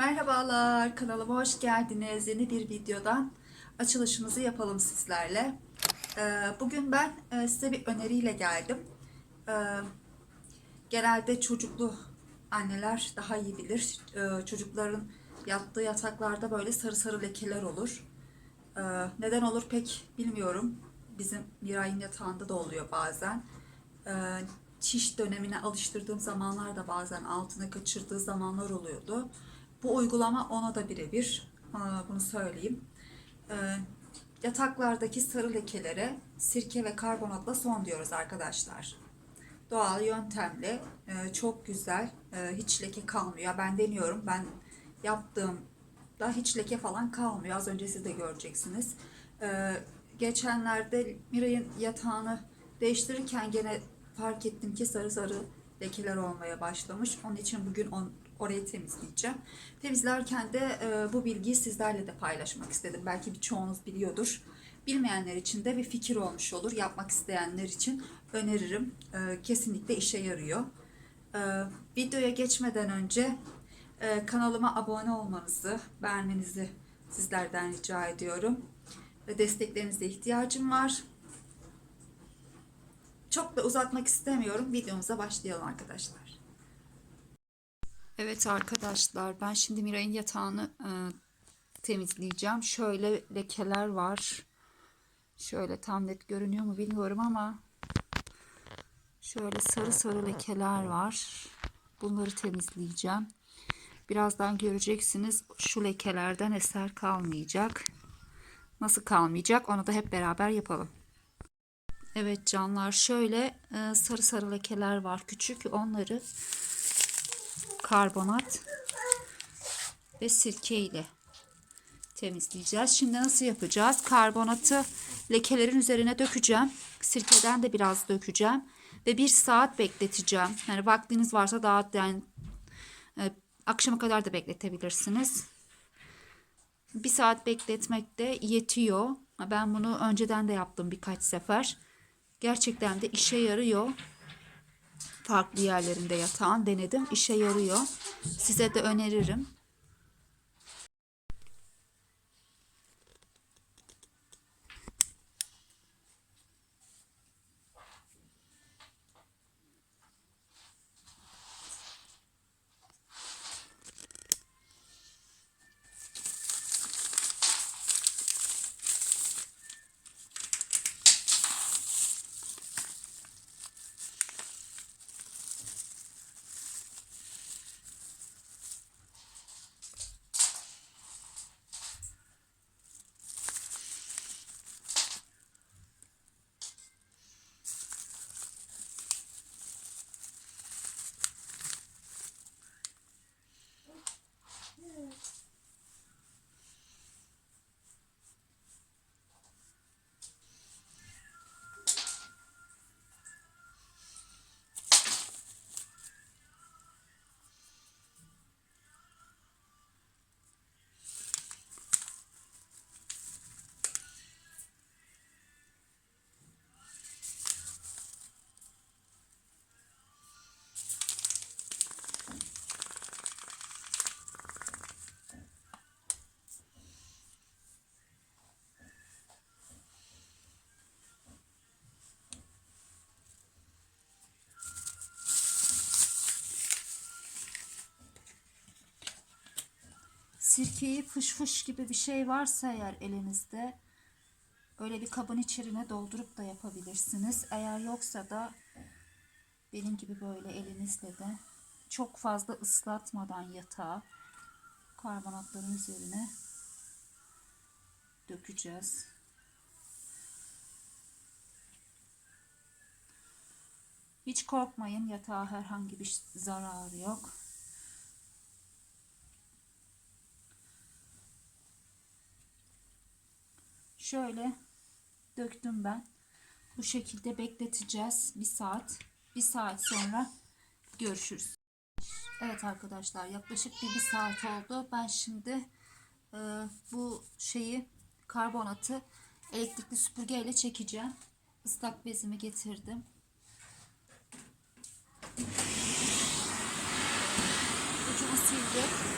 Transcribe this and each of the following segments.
Merhabalar, kanalıma hoş geldiniz. Yeni bir videodan açılışımızı yapalım sizlerle. Ee, Bugün ben e, size bir öneriyle geldim. Ee, Genelde çocuklu anneler daha iyi bilir. Ee, Çocukların yattığı yataklarda böyle sarı sarı lekeler olur. Neden olur pek bilmiyorum. Bizim Miray'ın yatağında da oluyor bazen. Çiş dönemine alıştırdığım zamanlar da bazen altına kaçırdığı zamanlar oluyordu. Bu uygulama ona da birebir. Aa, Bunu söyleyeyim. Ee, Yataklardaki sarı lekelere sirke ve karbonatla son diyoruz arkadaşlar. Doğal yöntemle e, çok güzel. e, Hiç leke kalmıyor. Ben deniyorum. Ben yaptığımda hiç leke falan kalmıyor. Az önce siz de göreceksiniz. Geçenlerde Miray'ın yatağını değiştirirken gene fark ettim ki sarı sarı lekeler olmaya başlamış. Onun için bugün on, orayı temizleyeceğim. Temizlerken de e, bu bilgiyi sizlerle de paylaşmak istedim. Belki birçoğunuz biliyordur. Bilmeyenler için de bir fikir olmuş olur. Yapmak isteyenler için öneririm. E, kesinlikle işe yarıyor. E, videoya geçmeden önce e, kanalıma abone olmanızı, beğenmenizi sizlerden rica ediyorum. Ve desteklerinize ihtiyacım var. Çok da uzatmak istemiyorum. Videomuza başlayalım arkadaşlar. Evet arkadaşlar ben şimdi Miray'ın yatağını e, temizleyeceğim. Şöyle lekeler var. Şöyle tam net görünüyor mu bilmiyorum ama şöyle sarı sarı lekeler var. Bunları temizleyeceğim. Birazdan göreceksiniz şu lekelerden eser kalmayacak. Nasıl kalmayacak onu da hep beraber yapalım. Evet canlar şöyle e, sarı sarı lekeler var küçük onları karbonat ve sirke ile temizleyeceğiz. Şimdi nasıl yapacağız? Karbonatı lekelerin üzerine dökeceğim. Sirkeden de biraz dökeceğim ve bir saat bekleteceğim. Yani vaktiniz varsa daha yani e, akşama kadar da bekletebilirsiniz. Bir saat bekletmek de yetiyor. Ben bunu önceden de yaptım birkaç sefer. Gerçekten de işe yarıyor. Farklı yerlerinde yatağın denedim. İşe yarıyor. Size de öneririm. Sirkeyi fış fış gibi bir şey varsa eğer elinizde öyle bir kabın içine doldurup da yapabilirsiniz. Eğer yoksa da benim gibi böyle elinizle de çok fazla ıslatmadan yatağı karbonatların üzerine dökeceğiz. Hiç korkmayın yatağa herhangi bir zararı yok. Şöyle döktüm ben. Bu şekilde bekleteceğiz bir saat. Bir saat sonra görüşürüz. Evet arkadaşlar yaklaşık bir, bir saat oldu. Ben şimdi e, bu şeyi karbonatı elektrikli süpürge ile çekeceğim. Islak bezimi getirdim. Ucunu sildim.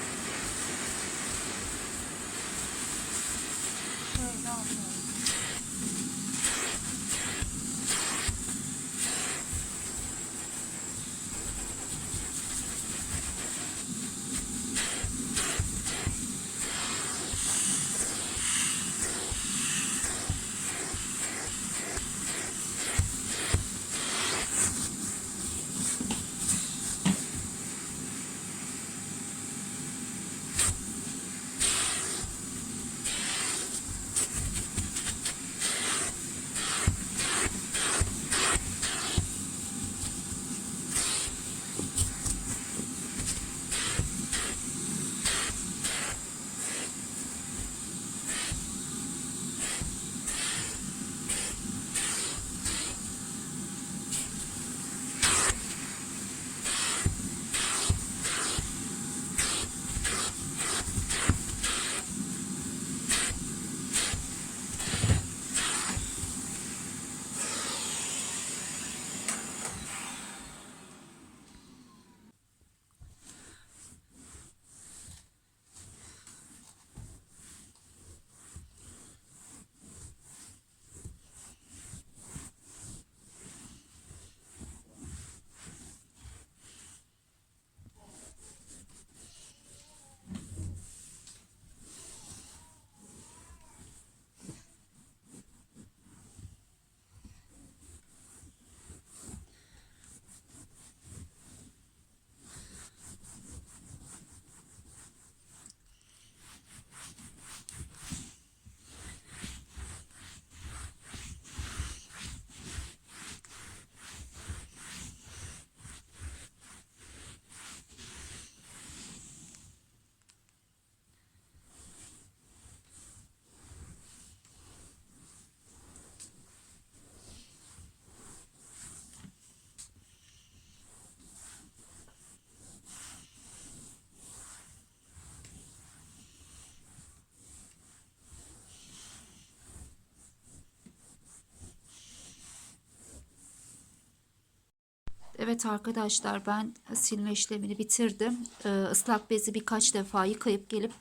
Evet arkadaşlar ben silme işlemini bitirdim. Ee, ıslak bezi birkaç defa yıkayıp gelip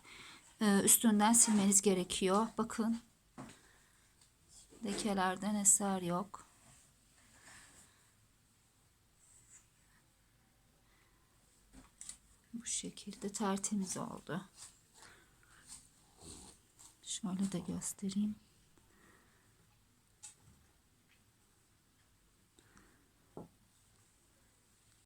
e, üstünden silmeniz gerekiyor. Bakın lekelerden eser yok. Bu şekilde tertemiz oldu. Şöyle de göstereyim.